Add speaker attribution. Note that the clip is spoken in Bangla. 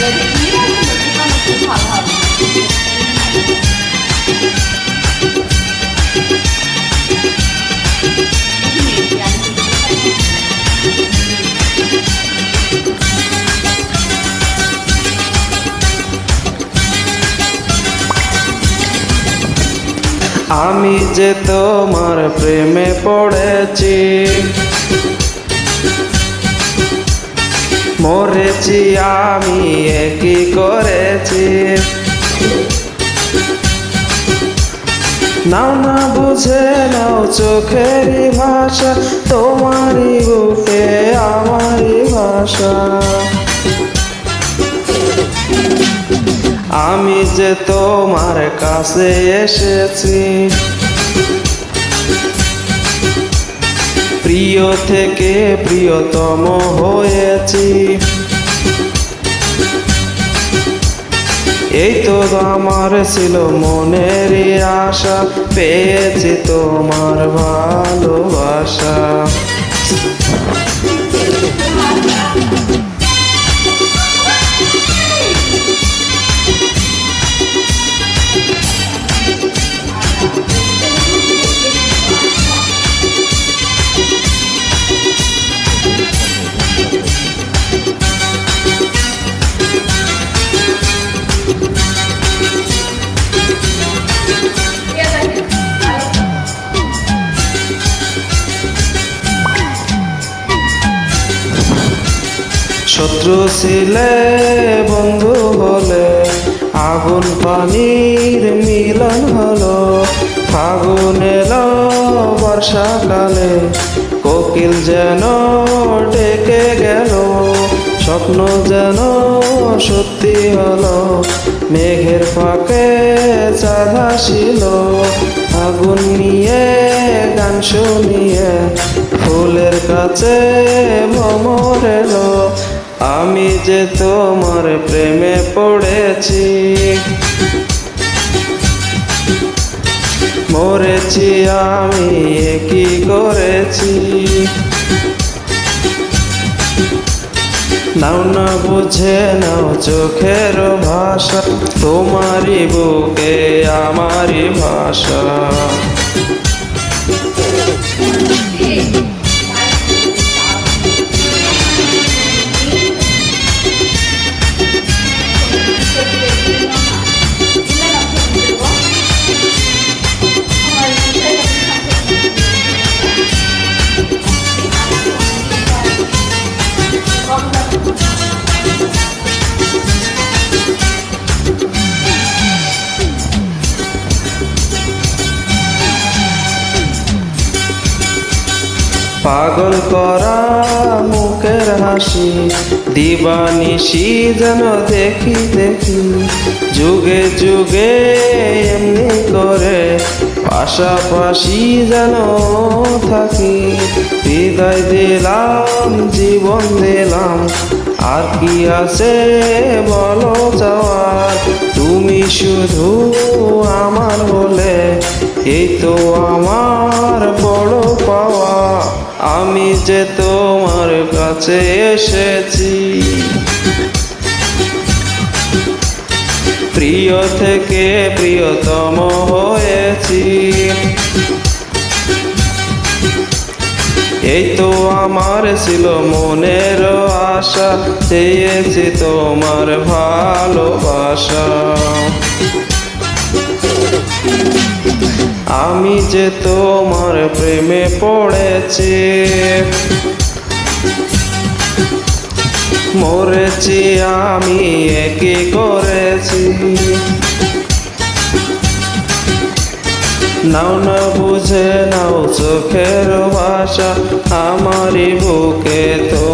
Speaker 1: Thank you.
Speaker 2: আমি যে তোমার প্রেমে পড়েছি, মরেছি আমি একই করেছি? নাও না বুঝে নাও চোখেরই ভাষা, তোমারই বুকে আমারই ভাষা। আমি যে তোমার কাছে এসেছি, প্রিয় থেকে প্রিয়তম হয়েছি। এই তো আমার ছিল মনের আশা, পেয়েছি তোমার ভালোবাসা। শত্রু ছিলে, বন্ধু হলে। আগুন পানির মিলন হলো। ফাগুন এলো বর্ষাকালে কোকিল যেন ডেকে গেল। স্বপ্ন যেন সত্যি হলো। মেঘের ফাঁকে চাঁদ আসিল আগুন নিয়ে গান শুনিয়ে ফুলের কাছে ভ্রমর এলো। আমি যে তোমার প্রেমে পড়েছি, মরেছি আমি কি করেছি? নাও না বুঝে নাও চোখের ভাষা, তোমারই বুকে আমারই ভাষা। পাগল করা মুখের হাসি দিবানিশি যেন দেখি দেখি, যুগে যুগে এমনি করে পাশাপাশি যেন থাকি। হৃদয় দিলাম, জীবন দিলাম, আর কি আছে বলো যাওয়ার? তুমি শুধু আমার বলে, এই তো আমার বড় পাওয়া। আমি যে তোমার কাছে এসেছি। প্রিয় থেকে প্রিয়তম হয়েছি। এই তো আমার ছিল মনের আশা, চেয়েছি তোমার ভালোবাসা। আমি যে তোমার প্রেমে পড়েছি, মরেছি আমি একই করেছি। নাও না বুঝে নাও চোখের ভাষা, আমারই বুকে তোমারই